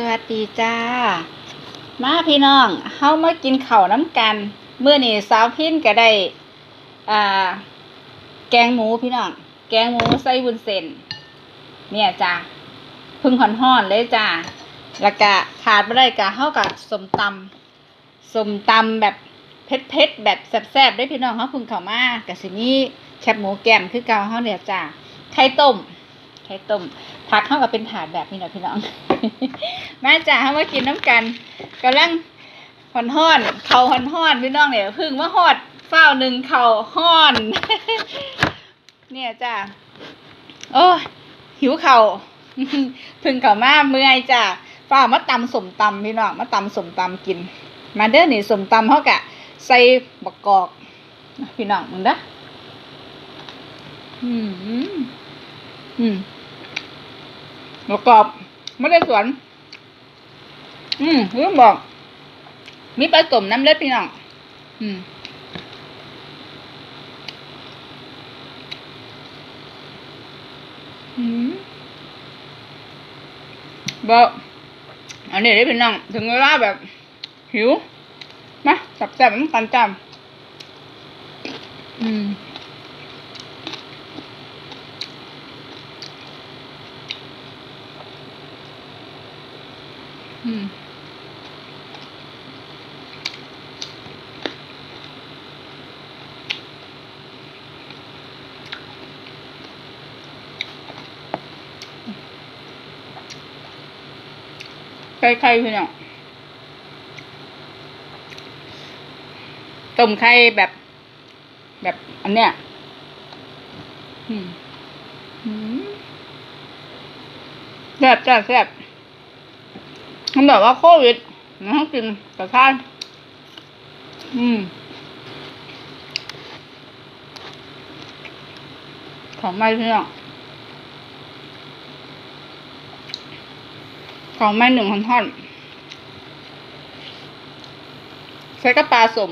สวัสดีจ้า มาพี่น้องเฮามากินข้าวน้ำกัน เมื่อนี้สาวพินก็ได้อ่าแกงหมูพี่น้อง แกงหมูใส่วุ้นเส้น เนี่ยจ้าพึ่งหอนห่อนๆเลยจ้าแล้วก็ขาดไม่ได้ก็เฮากับสมตำสมตำแบบเผ็ดๆแบบแซ่บๆได้พี่น้องเฮาพึ่งเข้ามากับสิมีแคบหมูแก้มคือเก่าเฮาเนี่ยจ้าไข่ต้ม ไข่ต้มผักเท่ากับเป็นถาดแบบนี้นะพี่น้อง มาจ้าเฮามากินน้ำกันกำลังหอนห้อนเข่าหอนห้อนพี่น้องเนี่ยพึ่งมาฮอดเฝ้าหนึ่งเข่าห้อน เนี่ยจ้าโอ้ยหิวเข่าพึ่งเข่ามาเมื่อยจ้าฝ้ามาตำสมตำพี่น้องมาตำสมตำกิน มาเด้อนี่สมตำเขากะใส่บักกอกพี่น้องมึงเด้ออืม อืมปรอบไม่ได้สวน อืมลืมบอก มีผสมน้ำเลือดพี่น้อง อืมบอกอันนี้ได้พี่น้อง ถึงเวลาแบบ หิว มาจับจับมันกันจำอืม ไข่ไข่พี่น้องต้มไข่แบบ แบบอันเนี้ยแซ่บแซ่บแซ่บมันแบบว่าโควิดมันต้องกินกระทานอืม ของไม่เพื่อน ของไม่หนึ่งท่อนทอนใช้กระปลาสม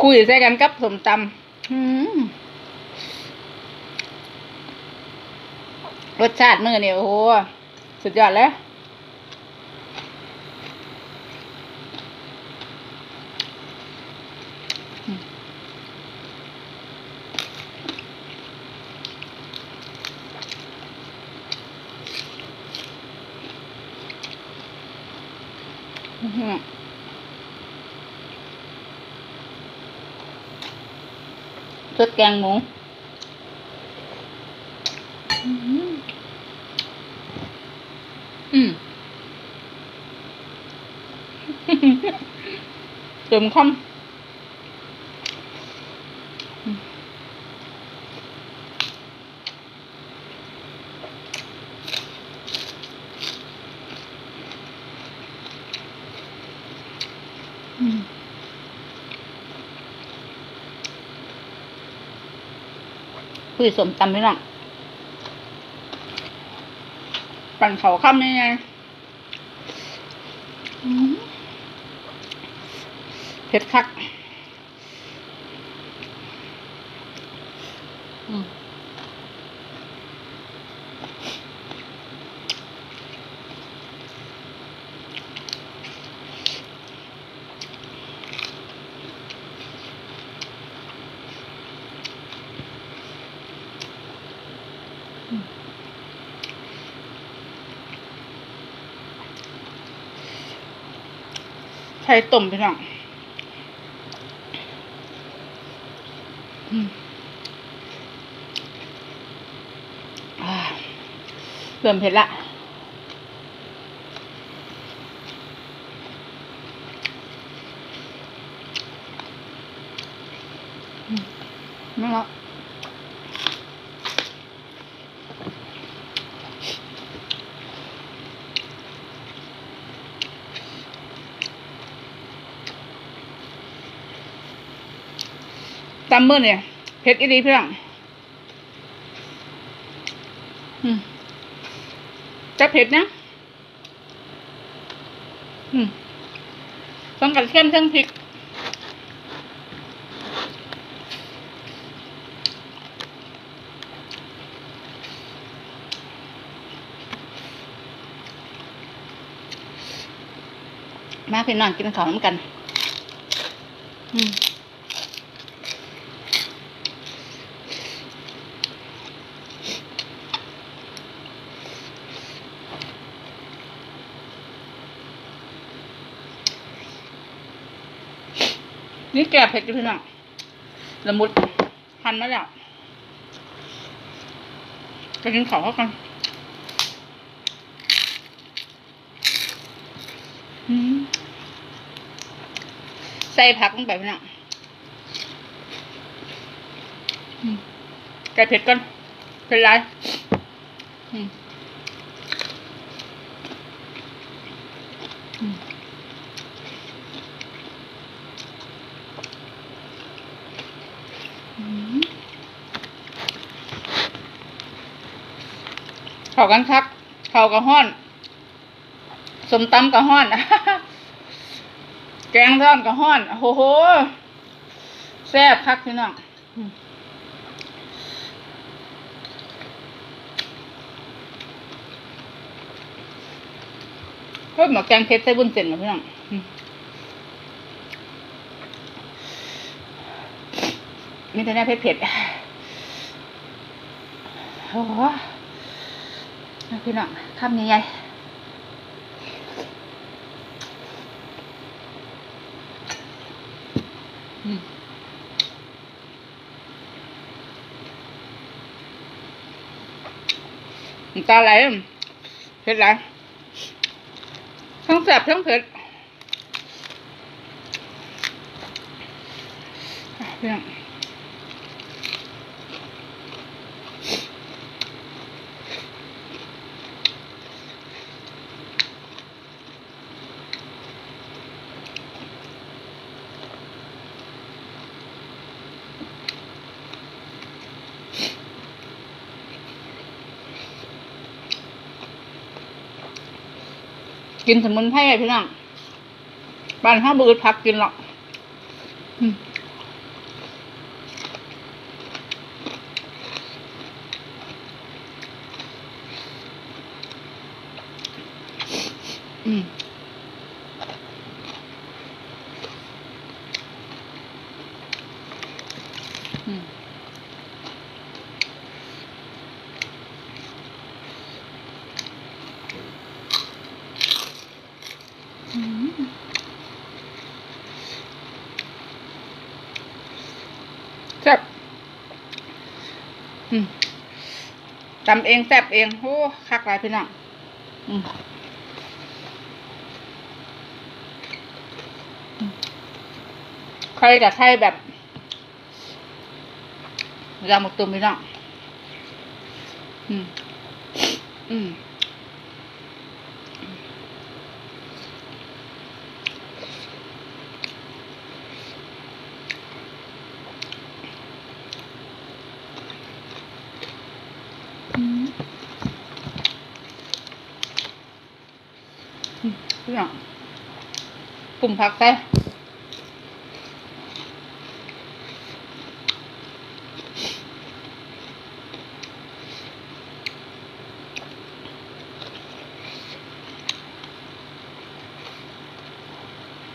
คุยใส่กันกับสมตำรสชาติมือเนี่ยโอ้โห สุดยอดเลยอื้อหือ ชุดแกงหมูอืมอืมเติมข้อื คือสมตำนี่น้องปั่นเขาข้ามยังไงเผ็ดคัก อืม ไข่ต้มพี่น้องอือ่าเริ่มเผ็ดละไม่ละ ซัมเมอร์เนี่ยเผ็ดอีดีเพื่อนจะเผ็ดนะต้องกัดเข้มเครื่องพริกมาพี่น้องกินข้าวน้ำกัน นี่แกะเผ็ดอยู่พี่น้องละมุดพันมาแล้วจะกินข้วเข้ากันอืมใส่ผักลงไปพี่น้องอืมแกะเผ็ดก่อนเผ็ดไรอืม เข้ากันคักเข้ากับห้อนสมตำกับห้อน แกงท่อนกับห้อนโอ้โหแซ่บคักพี่น้องเพิ่มหมาแกงเผ็ดใส่บุญเส้นมาพี่น้องอืมมีแต่แน่เผ็ดเผ็ดๆโอ้ พี่น้องคำใหญ่ๆอืมน้ำตาไหลเผ็ดไหลทั้งแสบทั้งเผ็ดอะพี่น้อง กินสมุนไพรพี่น้องบ้านข้าบืดพักกินหรอกอืมอืมอืมอืม แซ่บอืมตำเองแซ่บเองโอ้คักหลายพี่น้องอืมใครกับใครแบบยำหมกตุ่มพี่น้องอืมอืม พี่น้องกลุ่มผักใส่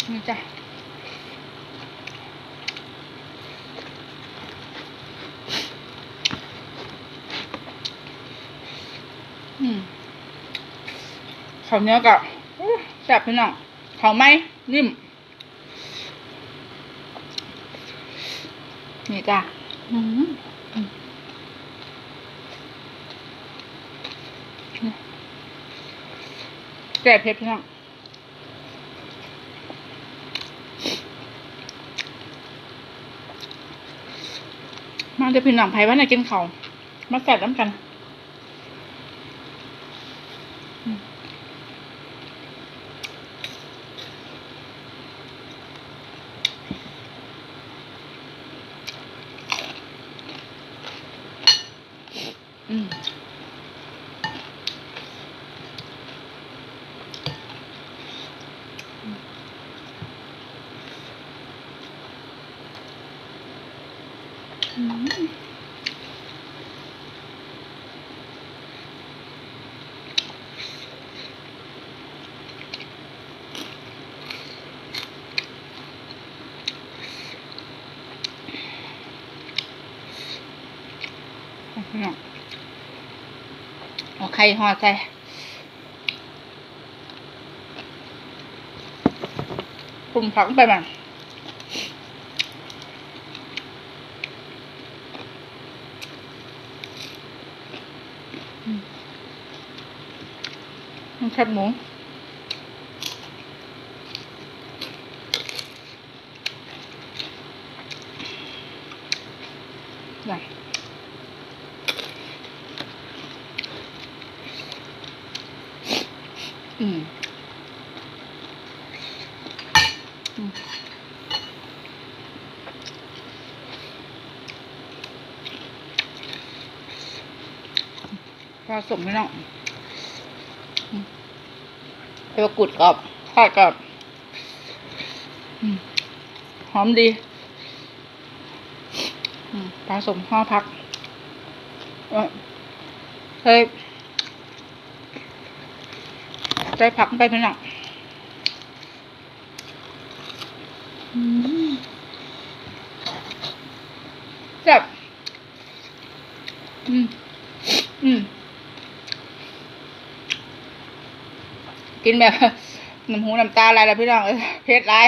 นี่จ้ะอืมข้าวเนียวกับ อู้แซ่บพี่น้องเขาไหมนิ่ม นี่จ้ะแก่เผ็ดพี่น้องมาเดี๋ยวพี่น้องไผว่าน่ะกินเขามาแซ่บน้ำกันอื เอาไข่ห่อใส่ปรุงผักไปบ้าง แคบหมูน่อืมอืมผสมไม่น้อง วกุดกรอบทอดกรอบหอมดีผสมห่อพักเฮ้ยได้ผักไปเป็นหนักอืมแซ่บอืม อืม กินแบบน้ำหูน้ำตาอะไรล่ะพี่น้องเอ้ยเผ็ดร้าย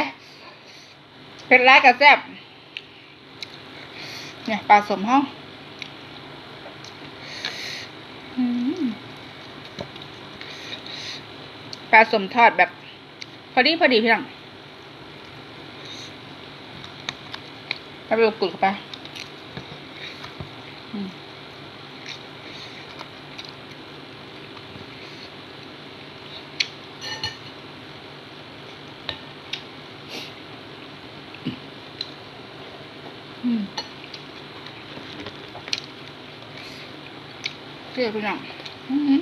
เผ็ดร้ายกับแซ่บเนี่ยปลาสมห้องปลาสมทอดแบบ พอดีพอดีพี่น้องเอาไปกุดเข้าไป อืมเชื่อพี่น้องอื้อหือ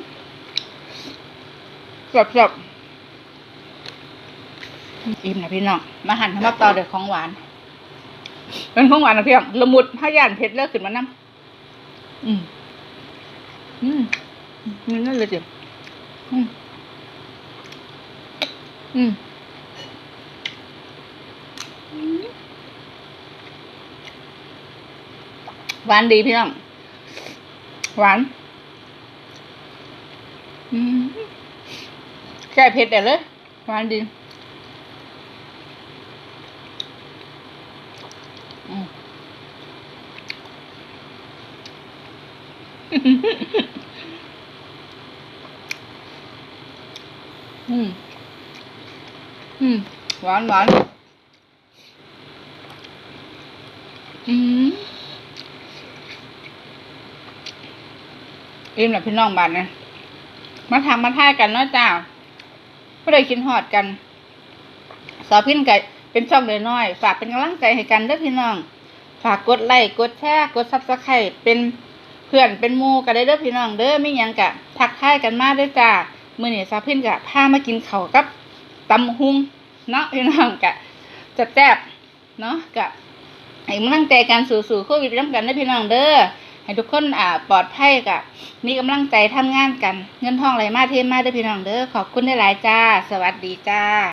สับสับอิ่มนะพี่น้อง มาหั่นทำมาต่อเด็ดของหวาน เป็นของหวานนะพี่น้องละมุดผ้าย่านเผ็ดเลิกขึ้นมาน้ำอืม อืมนี่นั่นเลยจิอืม อืมอืม หวานดีพี่น้อง หวานอืมแค่เผ็ดแต่เลยหวานดีอืม อืมอืมหวานหวานอืม อิ่มแล้วพี่น้องบ้านนะมาทำมาท่ายกันเนาะจ้าก็ได้กินหอดกัน สาวพินกับเป็นช่องเล็กน้อย ฝากเป็นกำลังใจให้กันเด้อพี่น้อง ฝากกดไลค์กดแชร์กดซับสไครต์เป็นเพื่อนเป็นมูกันได้เด้อพี่น้องเด้อไม่ยังกะทักทายกันมาเด้อจ้ามื้อนี้สาวพินกะพามากินเข้ากับตำหุงเนาะพี่น้องกะจะแซ่บเนาะกะให้กำลังใจกันสู่ๆโควิดไปน้ำกันเด้อพี่น้องเด้อ ให้ทุกคนอ่าปลอดภัยกับมีกำลังใจทำงานกัน เงินทองไหลมาเทมาเด้อพี่น้องเด้อขอบคุณได้หลายๆจ้า สวัสดีจ้า